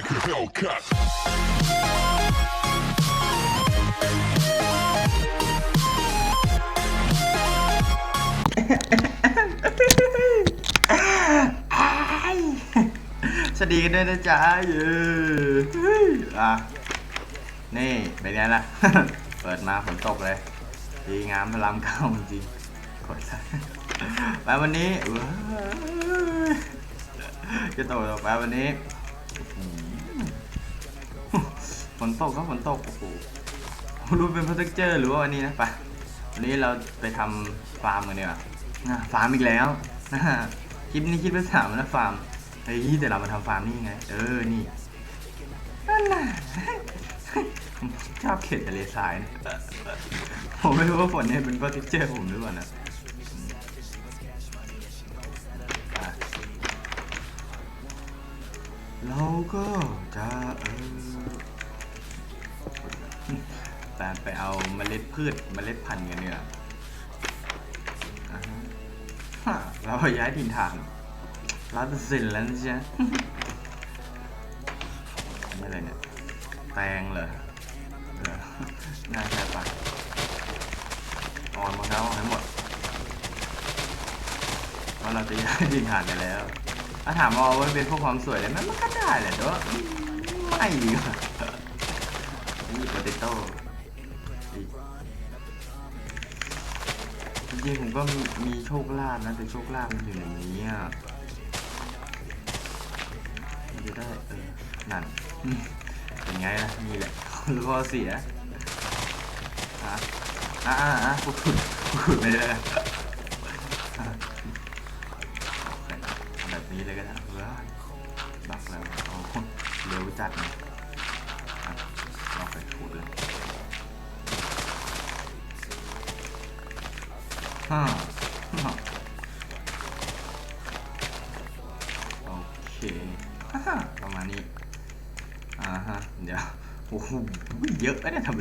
like a Hellcat. สวัสดีกันด้วยนะจ๊ะเย้เฮ้ยอะนี่เป็นไงล่ะ เปิดมาฝนตกเลย ดีงามพลังเก้าจริงกดซะไปวันนี้จะตกต่อไปวันนี้อื ฝนตกก็ฝนตกโอ้โหรู้เป็นเพอร์เทคเจอร์หรือว่าวันนี้นะไปวันนี้เราไปทำฟาร์มกันดีกว่าฟาร์มอีกแล้วนะคลิปนี้คลิปที่สามแล้วฟาร์มเฮ้ยแต่เรามาทำฟาร์มนี่ไง เออ นี่นั่นน่ะชอบเข็ดทะเลทรายนะผมไม่รู้ว่าฝนเนี่ยเป็นพราะทิกเจอร์ผมหรือเปล่านะเราก็จะเอ แต่ไปเอาเมล็ดพืชเมล็ดพันธุ์กันเนี่ยอ่าฮะฮะเราย้ายถิ่นฐานร้อยเปอร์เซ็นต์แล้วนะจ๊ะนี่อะไรเนี่ย แตงเหรอน่าใช่ปะเออนมะพร้าวให้หมดว่าเราจะย้ายดินฐานไปแล้วถ้าถามว่าเอาไว้เป็นพวกความสวยเลยไหมมันก็ได้แหละแต่ว่าไม่ดีกว่านี่โปเตโต้ จริงๆผมก็มีมีโชคลาภนะ แต่โชคลาภมันอยู่ในนี้อะมันจะได้เออนั่นเป็นไงล่ะนี่แหละคือข้อเสียอะอะอะอะพูดพูดไม่ได้แบบนี้เลยก็ได้เว้ยบักแล้วเอาเร็วจัดนะ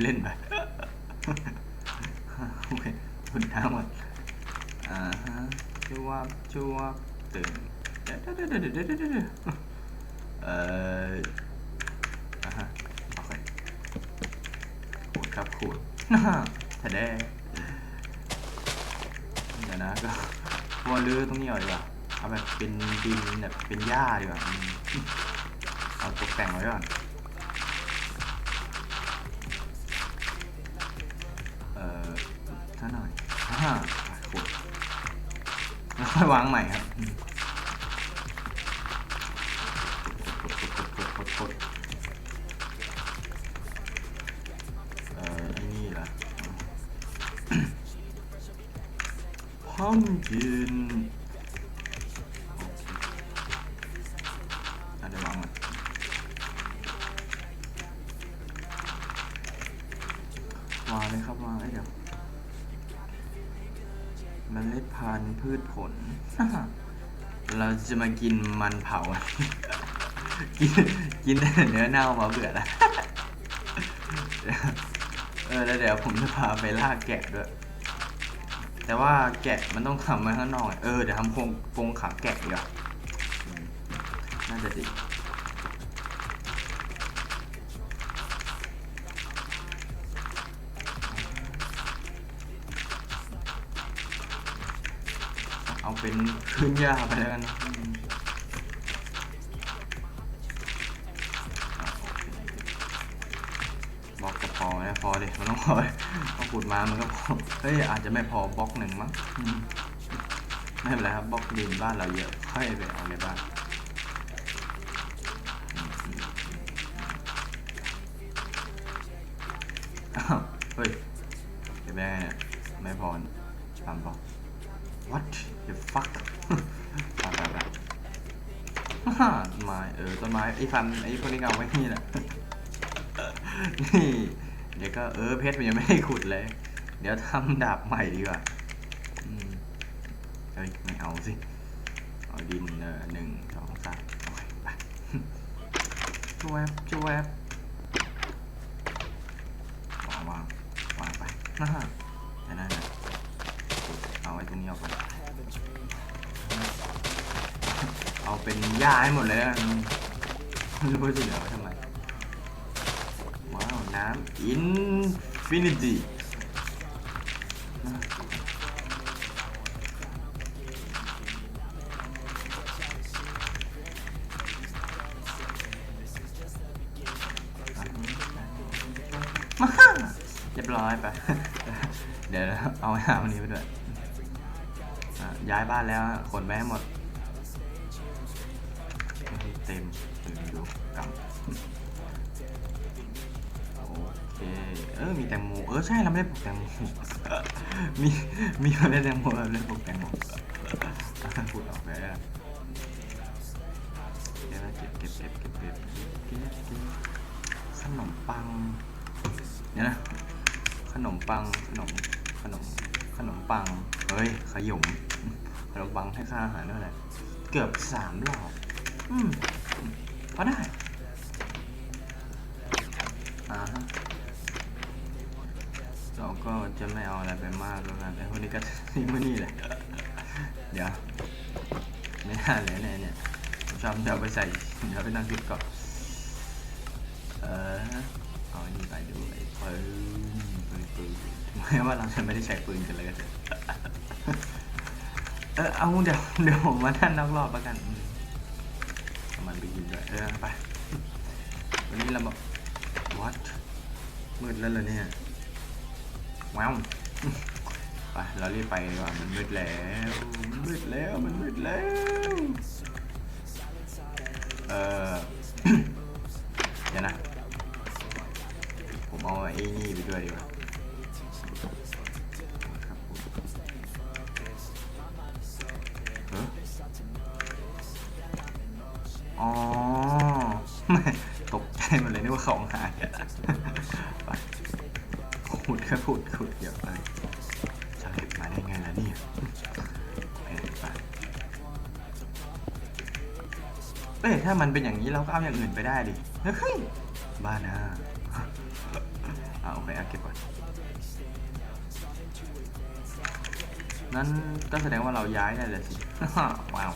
ล่นไปโอเคคุณน้ำหมดอ่าฮะชัวบชัวบตึงเดี๋ยวเดี๋ยวเดี๋ยวเดี๋ยวเดี๋ยวเดี๋ยวเดี๋ยวเอ่ออ่าฮะโอเคขูดครับขูดฮ่าฮ่าแท้เดี๋ยวนะก็วัวลื้อตรงนี้หน่อยดีกว่าเอาแบบเป็นดินแบบเป็นหญ้าดีกว่าเอาตกแต่งไว้ก่อน ห้าขุดแล้วค่อยวางใหม่ครับอืมขุดขุดขุดขุดขุดขุดเอ่อนี่ล่ะพัมกิน พันธุ์พืชผล เราจะมากินมันเผา กินกินแต่เนื้อเน่ามาเบื่อแล้วเออแล้วเดี๋ยวผมจะพาไปล่าแกะด้วย แต่ว่าแกะมันต้องทำไว้ข้างนอกอะเออเดี๋ยวทำโครงโครงขาแกะดีกว่าน่าจะดี เป็นพื้นยาไปแล้วกันนะอืมอะโอเคบล็อกจะพอไหมพอดิมันต้องพอต้องขุดมามันก็พอเฮ้ยอาจจะไม่พอบล็อกหนึ่งมั้งไม่เป็นไรครับบล็อกดินบ้านเราเยอะค่อยไปเอาในบ้าน อ้าวเฮ้ยเก็บได้ไงเนี่ย ไม่พอตามบอก what the fuck ไปไปไปฮ่าต้นไม้เออต้น ไอ้ฟันไอ้พวกนี้เอาไว้นี่แหละนี่เดี๋ยวก็เออเพชรมันยังไม่ได้ขุดเลย เดี๋ยวทำดาบใหม่ดีกว่าเฮ้ยไม่เอาสิ เอาดินเออหนึ่งสองสามโอเคไปจวบจวบวางวางวางไปนะฮะแต่นั่นนะเอาไว้ตรงนี้ออกไปเอาเป็นหญ้าให้หมดเลยนะ ไม่รู้จะเหลือไว้ทำไม ว้าว น้ำอินฟินิตี้เรียบร้อยไป เดี๋ยวเอาน้ำอันนี้ไปด้วยย้ายบ้านแล้วขนไปให้หมด เคเออมีแตงโมเออใช่เราไม่ได้ปลูกแตงโมมีมีเมล็ดแตงโมเราไม่ได้ปลูกแตงโมพูดออกไปแล้วเดี๋ยวนะเก็บเก็บเก็บเก็บเก็บเก็บเก็บขนมปังเดี๋ยนะขนมปังขนมขนมขนมปังเฮ้ยขยมขนมปังให้ค่าอาหารเท่าไหร่เกือบสามรอบอืมพอได้อ่าฮะ เราก็จะไม่เอาอะไรไปมากแล้วกันไอ้พวกนี้ก็ทิ้งมานี่แหละเดี๋ยวไม่น่าเลยเนี่ยเนี่ยผมชอบเดี๋ยวไปใส่เดี๋ยวไปนั่งคิดก่อนเออเอาอันนี้ไปดูไอ้ปืนปืนปืนถึงแม้ว่าเราจะไม่ได้ใช้ปืนกันเลยก็เถอะเออเอาเดี๋ยวเดี๋ยวผมมาท่านนอกรอบแล้วกันมันไปกินด้วยเออไปวันนี้เราแบบ what มืดแล้วเหรอเนี่ย ว้าวไปเรารีบไปดีกว่ามันมืดแล้ว มันมืดแล้วมันมืดแล้ว เออเดี๋ยวนะ ผมเอาไอ้นี่ไปด้วยดีกว่า เอ้ยถ้ามันเป็นอย่างนี้เราก็เอาอย่างอื่นไปได้ดิ เฮ้ย บ้านะเอาโอเคเอาเก็บก่อน นั้นก็แสดงว่าเราย้ายได้เลยสิ ว้าว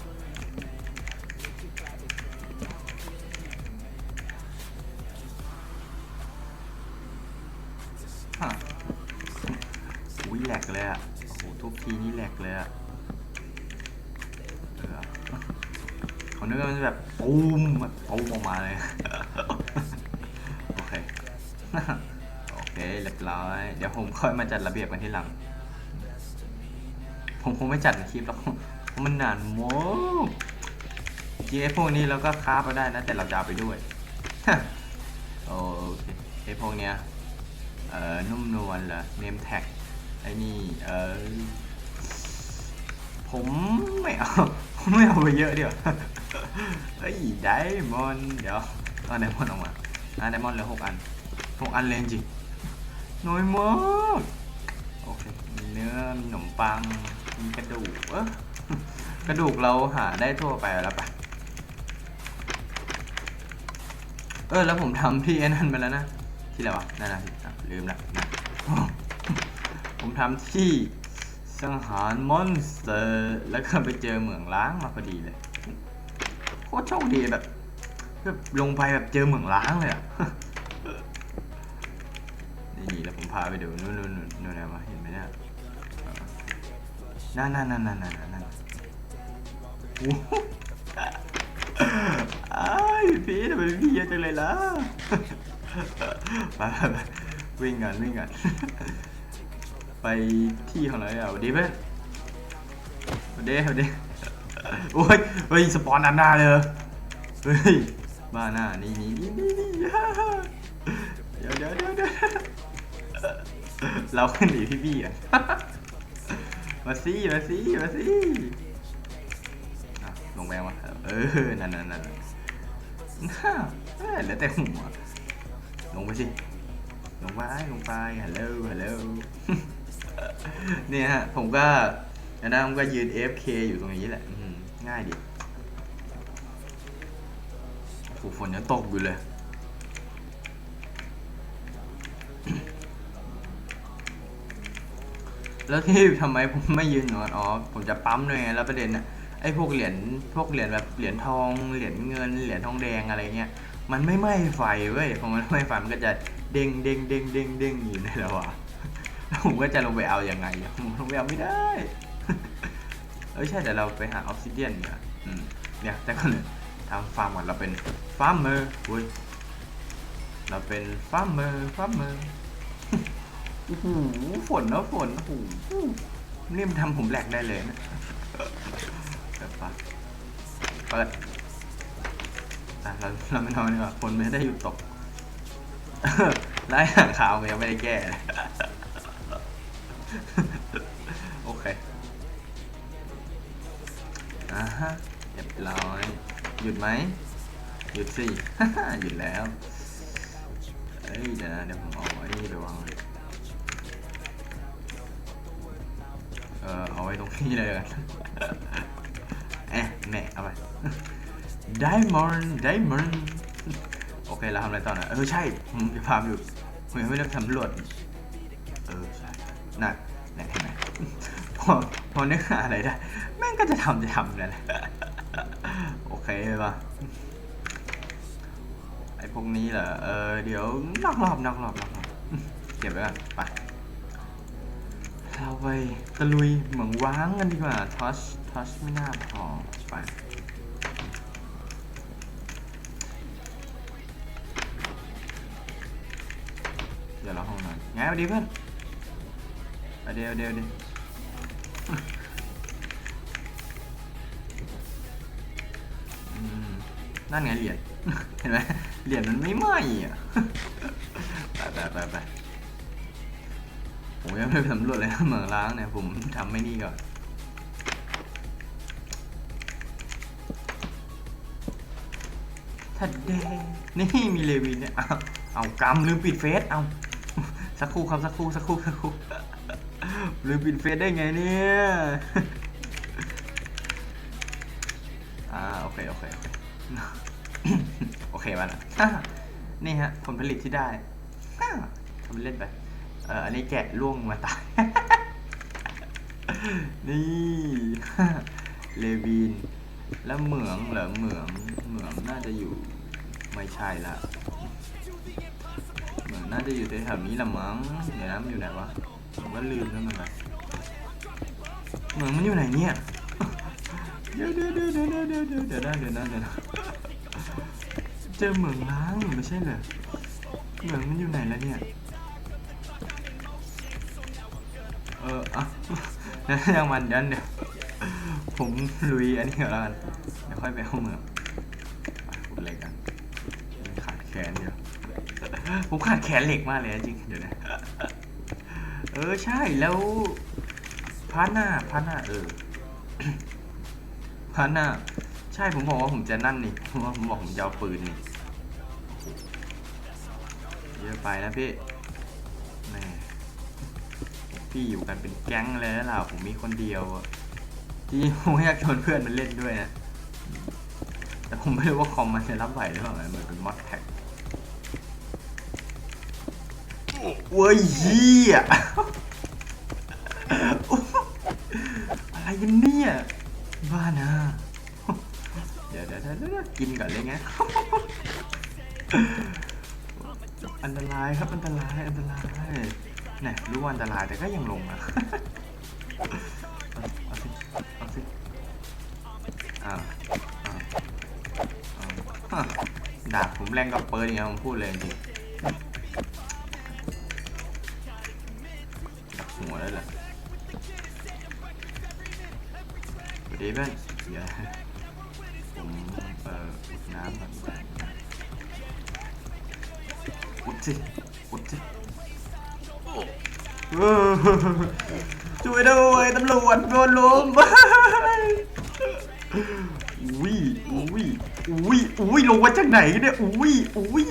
ค่อยมาจัดระเบียบกันที่หลัง ผมคงไม่จัดในคลิปหรอกมันนานโมากจริงไอ้พวกนี้เราก็คราฟมาได้นะ แต่เราจะเอาไปด้วยโอเคไอ้พวกเนี้ยเอ่อนุ่มนวลเหรอเนมแท็กไอ้นี่เออผมไม่เอาผมไม่เอาไปเยอะเดี๋ยวเฮ้ยไดมอนเดี๋ยวเอาไดมอนออกมาอะไดมอนเหลือหกอันหกอันเลยจริง น้อยมาก โอเค มีเนื้อ มีขนมปัง มีกระดูก เออกระดูกเราหาได้ทั่วไปแล้วปะเออ แล้วผมทำที่ไอ้นั่นไปแล้วนะ ที่อะไรวะ นั่นนะลืมละนะผมทำที่สังหารมอนสเตอร์ แล้วก็ไปเจอเหมืองล้างมาพอดีเลยโคตรโชคดีแบบแบบลงไปแบบเจอเหมืองล้างเลยอะ พาไปดูนู่นนู่นนู่นนู่นอะไรวะเห็นไหมเนี่ยนั่นนั่นนั่นนั่นนั่นนั่นอ้ายพี่ทำไมพี่เยอะจังเลยล่ะไปไปวิ่งกันวิ่งกันไปที่ของเราอะวัสดีเพื่อนวัสดีวัสดีโอ้ยเฮ้ยสปอนอันหน้าเลยเฮ้ยบ้าหน้านี่นี่นี่นี่เดี๋ยวเดี๋ยวเดี๋ยว เราขึ้นหนีพี่บี้อะมาสิมาสิมาสิอ่ลงแววมาเออ นั่นนั่นนั่นน่าเอ้ยเหลือแต่หัวลงไปสิ ลงไป ลงไป ฮัลโหล ฮัลโหล เนี่ยฮะ ผมก็อันนั้นผมก็ยืน AFK อยู่ตรงนี้แหละ ง่ายดีโอ้ฝนยังตกอยู่เลย แล้วที่ทำไมผมไม่ยืนนอนอ๋อผมจะปั๊มด้วยไงแล้วประเด็นน่ะไอ้พวกเหรียญพวกเหรียญแบบเหรียญทองเหรียญเงินเหรียญทองแดงอะไรเงี้ยมันไม่ไหม้ไฟเว้ยพอมันไหม้ไฟมันก็จะเด้งเด้งเด้งเด้งเด้งอยู่ในระหว่างแล้วผมก็จะลงไปเอายังไงผมลงไปเอาไม่ได้เออใช่แต่เราไปหาออกซิเดียนเนี่ยเนี่ยแต่ก่อนอื่นทำฟาร์มก่อนเราเป็นฟาร์มเมอร์เว้ยเราเป็นฟาร์มเมอร์ฟาร์มเมอร์ โอ้โหฝนนะฝนโอ้โหนี่มันทำผมแหลกได้เลยนะเปิดปะเปิดอะเราเราไม่นอนดีกว่าฝนไม่ได้หยุดตกไล่หางขาวมันยังไม่ได้แก้เลยโอเคอ่าฮะเรียบร้อยหยุดไหมหยุดสิ หยุดแล้วเอ้ยเดี๋ยวนะเดี๋ยวผมเอาไอ้นี่ไปวางเลยเออเอาไว้ ตรงนี้เลยกันเอ๊ะแน่เอาไป Diamond Diamond โอเคเราทำอะไรต่อนะเออใช่ผมจะพาไปดูผมยังไม่ได้สำรวจเออใช่น่ะเนี่ยเห็นไหมพอพอนึกหาอะไรได้แม่งก็จะทำจะทำนั่นแหละโอเคป่ะไอ้พวกนี้เหรอเออเดี๋ยวนอกรอบนอกรอบนอกรอบเก็บไว้ก่อนไป เราไปตะลุยเหมืองว้างกันดีกว่าทัชทัชไม่น่าพอไปเดี๋ยวเราห้องนอนไงไปดีเพื่อนไปเดี๋ยวเดี๋ยวเดี๋ยวนั่นไงเหรียญเห็นไหมเหรียญมันไม่ไหมอะไปไปไปไป ผมยังไม่ไปสำรวจเลยนะเหมืองล้างเนี่ย ผมทำไม่นี่ก่อนทัดเดนี่มีเลวินเนี่ยเอาเอากำลืมปิดเฟซเอาสักครู่ครับสักครู่สักครู่สักครู่ลืมปิดเฟซได้ไงเนี่ยอ่าโอเคโอเคโอเคโอเคมาแล้วนี่ฮะผลผลิตที่ได้ทำเล่นไป เอออันนี้แกะล่วงมาตาย นี่เลวิน แล้วเหมืองเหรอเหมืองเหมืองน่าจะอยู่ไม่ใช่ละเหมืองน่าจะอยู่แถวๆนี้ละมั้งเดี๋ยวนะมันอยู่ไหนวะผมก็ลืมแล้วมือนกันเหมืองมันอยู่ไหนเนี่ยเดี๋ยวเดี๋ยวเดี๋ยวเดี๋ยวเดี๋ยวเดี๋ยวเดี๋ยวเดี๋ยวเดี๋ยวเจอเหมืองล้างไม่ใช่เหรอเหมืองมันอยู่ไหนแล้วเนี่ย เอออะแล้วยังมันยันเดี๋ยวผมลุยอันนี้ก่อนแล้วกันเดี๋ยวค่อยไปเข้าเมืองไปพูดอะไรกันขาดแขนเดียวผมขาดแขนเหล็กมากเลยจริงเดี๋ยวนะเออใช่แล้วพาร์ทหน้าพาร์ทหน้าเออพาร์ทหน้าใช่ผมบอกว่าผมจะนั่นนี่ผมบอกผมจะเอาปืนนี่เยอะไปนะพี่ พี่อยู่กันเป็นแก๊งเลยแล้วล่ะผมมีคนเดียวอะที่ผมอยากชวนเพื่อนมาเล่นด้วยนะแต่ผมไม่รู้ว่าคอมมันจะรับไหวหรือเปล่าเหมือนเป็นมอดแท็กเว้ยเฮียอะไรกันเนี่ยบ้านะเดี๋ยวเดี๋ยวเดี๋ยวกินก่อนเลยไงอันตรายครับอันตรายอันตราย เนี่ยรู้ว่าอันตรายแต่ก็ยังลงอะเอาสิเอาสิอ่าอ่าห้าดาบผมแรงกับเปิดอย่างเงี้ยผมพูดเลยจริง ช่วยด้วยตำรวจโดนลุมอุ้ยอุ้ยอุ้ยอุ้ยลงมาจากไหนกันเนี่ยอุ้ยอุ้ย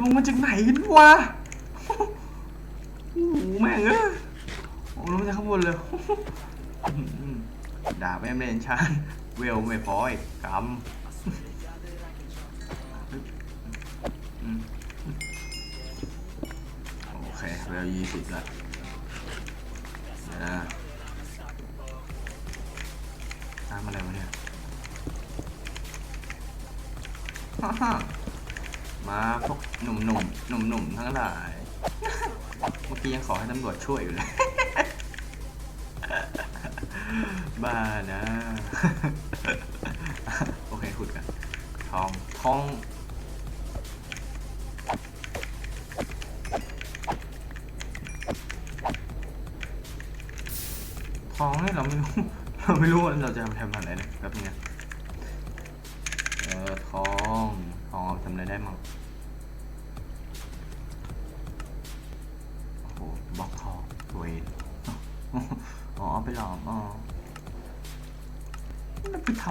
ลงมาจากไหนกันวะโอ้แม่งเออลงมาจากข้างบนเลยด่าไม่เล่นชานเวลไม่พออีกกำ ยี่สิบละเดี๋ยวนะน้ำอะไรวะเนี่ยมาพวกหนุ่มหนุ่มหนุ่มหนุ่มๆทั้งหลาย เมื่อกี้ยังขอให้ตำรวจช่วยอยู่เลย บ้านะ โอเคขุดกัน ทอง ทอง เราไม่รู้ว่าเราจะเอาไปทำอะไรนะแบบนี้เออทองทองทำอะไรได้มั่งโอ้โหบล็อกทองเวนอ๋อเอาไปหลอมอ๋อแล้วไปท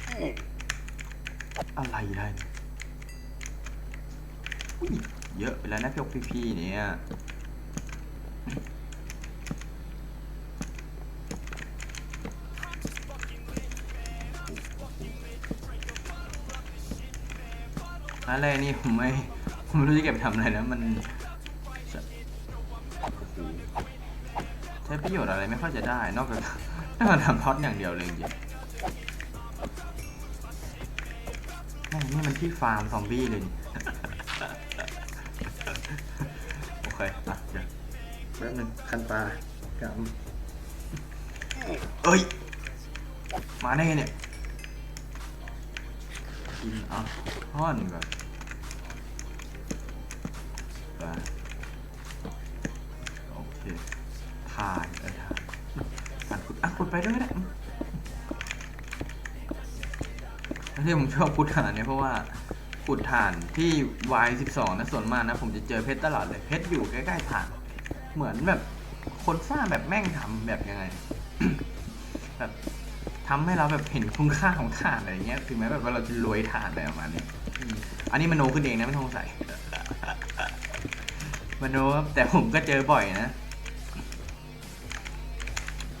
ำอะไรได้เยอะไปแล้วนะพี่อกพี่ๆเนี่ย อะไรนี่ผมไม่ผมไม่รู้จะเก็บไปทำอะไรนะมันใช้ประโยชน์อะไรไม่ค่อยจะได้ นอกจากนอกจากทำท็อตอย่างเดียวเลยจริงๆแม่งนี่มันที่ฟาร์มซอมบี้เลยโอเคอะเดี๋ยวแป๊บนึงคันตากำเอ้ย มาได้ไงเนี่ยกินเอาท่อนก่อน ที่ผมชอบขุดถ่านเนี่ยเพราะว่าขุดถ่านที่ Y12 นะส่วนมากนะผมจะเจอเพชรตลอดเลยเพชรอยู่ใกล้ๆถ่าน เหมือนแบบคนสร้างแบบแม่งทำแบบยังไง แบบทำให้เราแบบเห็นคุณค่าของถ่านอะไรเงี้ยถึงแม้แบบว่าเราจะรวยถ่านอะไรประมาณนี้อันนี้มโนขึ้นเองนะไม่ต้องใส่มโนครับแต่ผมก็เจอบ่อยนะ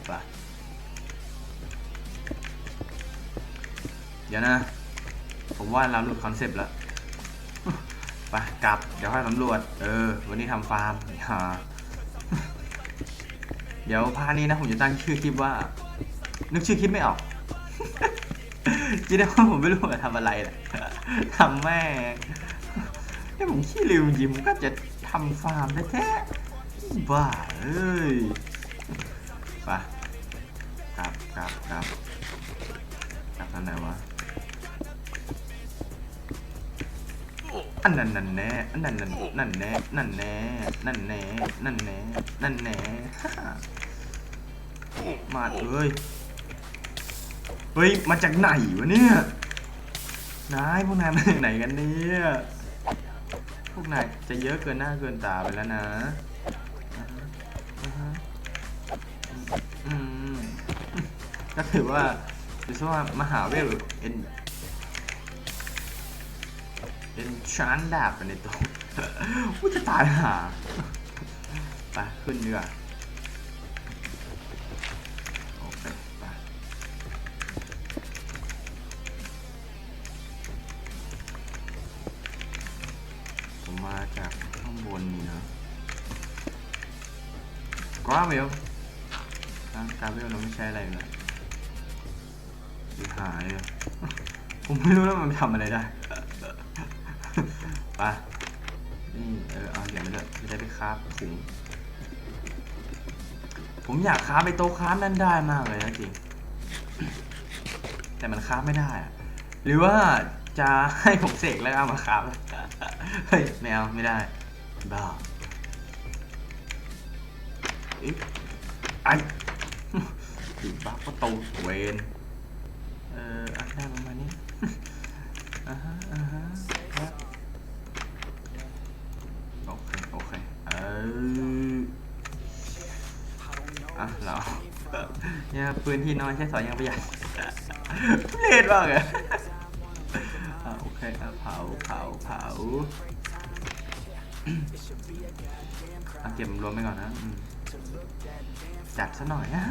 ไปเดี๋ยวนะ ผมว่าเราหลุดคอนเซปต์แล้วไปกลับ เดี๋ยวค่อยสำรวจ เออ วันนี้ทำฟาร์มเดี๋ยวพานี้นะ ผมจะตั้งชื่อคลิปว่า นึกชื่อคลิปไม่ออกจีได้ว่าผมไม่รู้ว่าทำอะไรแหละทำแม่งถ้าผมขี้ลืมจริงผมก็จะทำฟาร์มแท้ๆบ้าเอ้ยไปกลับกลับกลับกลับทางไหนวะ อันนั้นนั่นแน่อันนั้นนั่นนั่นแน่นั่นแน่นั่นแน่นั่นแน่นั่นแน่มาเอ้ยเฮ้ยมาจากไหนวะเนี่ยนายพวกนายมาจากไหนกันเนี่ยพวกนายจะเยอะเกินหน้าเกินตาไปแล้วนะก็ถือว่าถือว่ามหาเวลเอ็น เอ็นชานดาบไปในตัวว่าจะตายหาไปขึ้นดีกว่าโอเคไปผมมาจากข้างบนนี่นะกราเวลกราเวลเราไม่ใช่อะไรเลยหายเลยผมไม่รู้แล้วมันทำอะไรได้ ไปนี่เออเอาเหรียญไปเลยจะได้ไปคราบถุงผมอยากค้าไปโต๊ะค้านั่นได้มากเลยนะจริง แต่มันค้าไม่ได้อะหรือว่าจะให้ผมเสกแล้วเอามาค้าบเฮ้ยไม่เอาไม่ได้บ้าเอ๊ะไอติดบักประตูเวนเอออะได้ประมาณนี้อ่าฮะอ่าฮะครับโอเคโอเคเออ อะเรา เนี่ยปืนที่น้อยใช้สอยยังประหยัดเล่นมากเลยอะโอเคอะเผาเผาเผาอะเก็บรวมไปก่อนนะจัดซะหน่อยอะ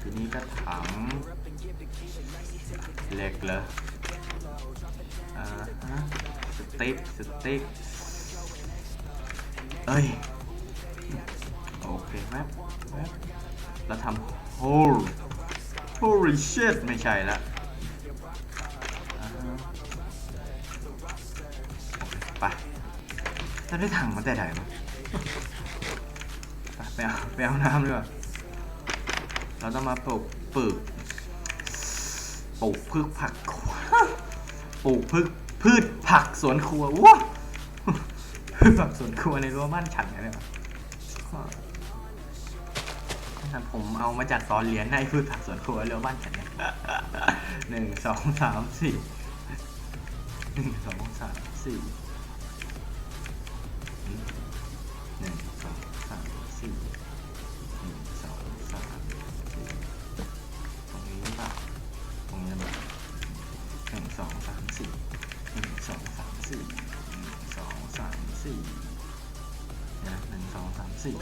ทีนี้ก็ถังเหล็กเหรออ่าฮะสติ๊กสติ๊กเอ้ยโอเคแวบแวบ แล้วทำ holy holy shit ไม่ใช่ละไปแล้วได้ถังมาแต่ไหนมาไปเอาไปเอาน้ำด้วยเราต้องมาปลูกปลูกปลูกพืชผักปลูกพืชพืชผักสวนครัวว้าพืชผักสวนครัวในรั้วบ้านฉันไงเนี่ย ผมเอามาจากตอนเรียนในพืชผักสวนครัวเรั้วบ้านฉันเนี่ยหนึ่งสองสามสี่หนึ่งสองสามสี่หนึ่งสองสามสี่หนึ่งสองสามสี่ตรงนี้หรือเปล่าตรงนี้หรือเปล่าหนึ่งสองสามสี่หนึ่งสองสามสี่หนึ่งสองสามสี่นะหนึ่งสองสามสี่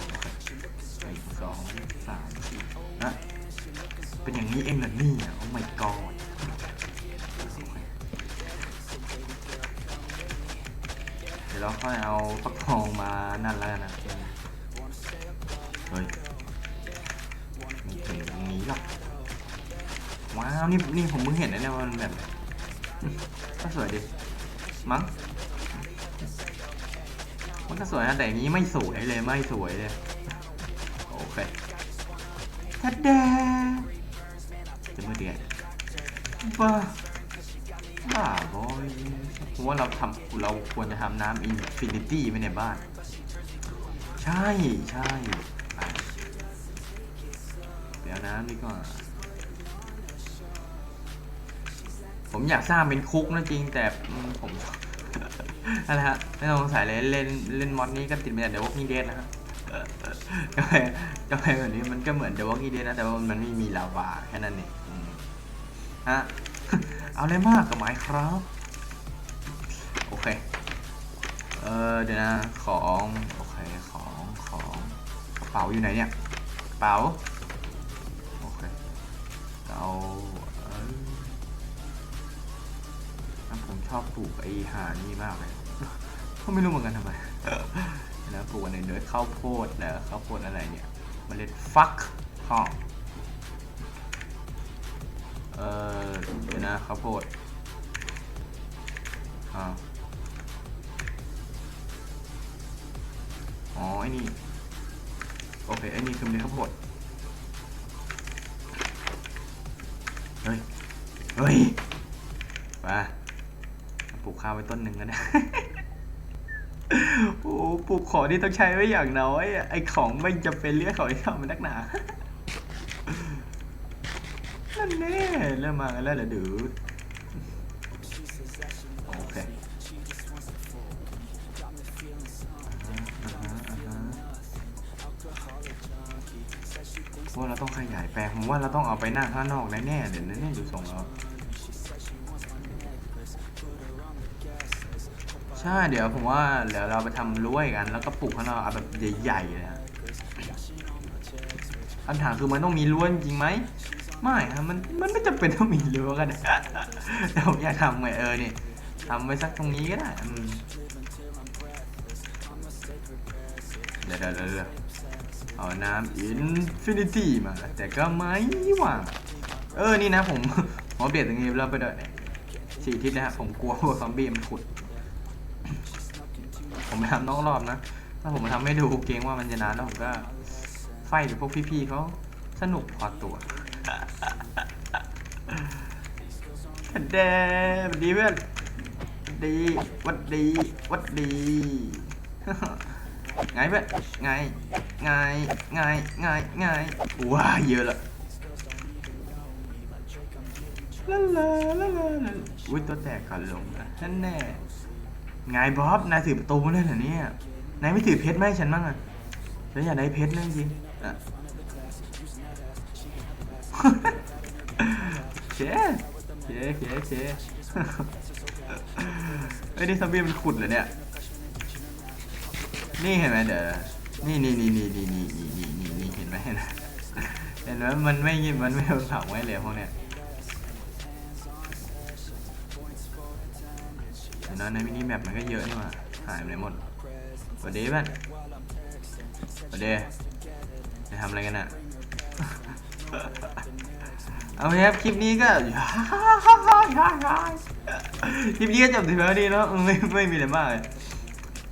เป็นอย่างนี้เองเหรอนี่โอ้ my god เดี๋ยวเราค่อยเอาฟักทองมานั่นแล้วนะเฮ้ยไม่ถึงตรงนี้หรอกว้าวนี่นี่ผมเพิ่งเห็นนะเนี่ยมันแบบก็สวยดิมั้งมันก็สวยนะแต่อย่างนี้ไม่สวยเลยไม่สวยเลยโอเคทัดแด บ้าบ้าบอยผมว่าเราทำเราควรจะทำน้ำอินฟินิตี้ไว้ในบ้าน ใช่ใช่ไปเดี๋ยวน้ำดีกว่าผมอยากสร้างเป็นคุกนะจริงแต่ผมนั่นแหละฮะไม่ต้องสงสัยเลยเล่นเล่นมอดนี้ก็ติดมาจากเดวอ l กี้เด d นะฮะก็ไปก็ไปแบบนี้มันก็เหมือนเดวอ l กี้เด d นะแต่ว่ามันไม่มีลาวาแค่นั้นเองฮะ เอาเลยมากกับหมายครับ โอเค เออเดี๋ยวนะ ของ โอเค ของ ของกระเป๋าอยู่ไหนเนี่ยกระเป๋า โอเคเอาเออผมชอบปลูกไอ้หานี่มากเลยก็ไม่รู้เหมือนกันทำไมแล้วปลูกอันไหนเนื้อข้าวโพดแล้วข้าวโพดอะไรเนี่ยเมล็ดฟักทอง เออเดี๋ยวนะข้าวโพดอ้าวอ๋อไอ้นี่ โอเค ไอ้นี่คือเมล็ดข้าวโพดเฮ้ย เฮ้ยมาปลูกข้าวไว้ต้นหนึ่งกันนะโอ้ปลูกของที่ต้องใช้ไว้อย่างน้อย ไอ้ของไม่จะเป็นเรื่องของที่ทำมันนักหนา แน่เริ่มมากันแล้วเหรอดูโอเคว่าเราต้องขยายแปลงผมว่าเราต้องเอาไปหน้าข้างนอกแน่ๆเดี๋ยวแน่ๆดูทรงแล้วใช่เดี๋ยวผมว่าเดี๋ยวเราไปทำรั้วกัน แล้วก็ปลูกข้างนอกเอาแบบใหญ่ๆเลยนะคำถามคือมันต้องมีรั้วจริงไหม ไม่ครับมันมันไม่จำเป็นต้องมีรั้วกันแต่ผมอยากทำไงเออเนี่ยทำไว้สักตรงนี้ก็ได้เดี๋ยวเดี๋ยวเดี๋ยวเอาน้ำอินฟินิตี้มา แต่ก็ไม่หว่างเออ นี่นะผมผมเปลี่ยนตรงนี้แล้วไปเดินเนี่ยสี่ทิศนะฮะผมกลัวพวกซอมบี้มันขุด ผมไปทำนอกรอบนะ ถ้าผมมาทำให้ดูเกรงว่ามันจะนานแล้วผมก็ไฟหรือพวกพี่ๆเขาสนุกพอตัว แดวัดดีเพื่อนวัดดีวัดดีวัดดีไงเพื่อนไงไงไงไงไงว้าเยอะละลาลาลาลาลาอุ้ยตัวแตกก่อนลงนะนั่นแน่ไงบ๊อบนายถือประตูเลยเหรอเนี่ยนายไม่ถือเพชรไหมฉันบ้างอะฉันอยากได้เพชรนะจริงอะ เจ๊เจ๊เจ๊เจ๊เอ้นี่ซอมบี้มันขุดเหรอเนี่ย นี่เห็นไหมเดี๋ยวนี่นี่นี่นี่นี่นี่นี่นี่นี่นี่เห็นไหมเห็นไหมเห็นไหมมันไม่มันไม่โดนเผาไว้เลยพวกเนี้ยเห็นไหมในมินิแมปมันก็เยอะนี่หว่าหายไปหมดสวัสดีเพื่อนสวัสดีจะทำอะไรกันอะ เอาละครับคลิปนี้ก็คลิปนี้ก็จบถึงแล้วดีเนาะไม่ไม่มีอะไรมากเลย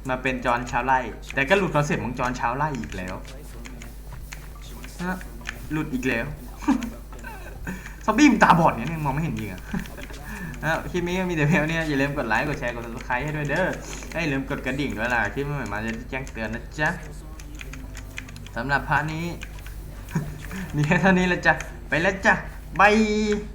มาเป็นจอนชาวไร่ แต่ก็หลุดคอนเซ็ปต์ของจอนชาวไร่อีกแล้วนะหลุดอีกแล้วซอมบี้มันตาบอดเนี่ยมองไม่เห็นจริงอะนะคลิปนี้มีแต่เพียงเนี้อย่าลืมกดไลค์กดแชร์กด subscribe ให้ด้วยเด้อและอย่าลืมกดกระดิ่งด้วยล่ะคลิปใหม่ๆมาจะแจ้งเตือนนะจ๊ะสำหรับพาร์ทนี้ มีแค่เท่านี้แหละจ้ะ ไปแล้วจ้ะบาย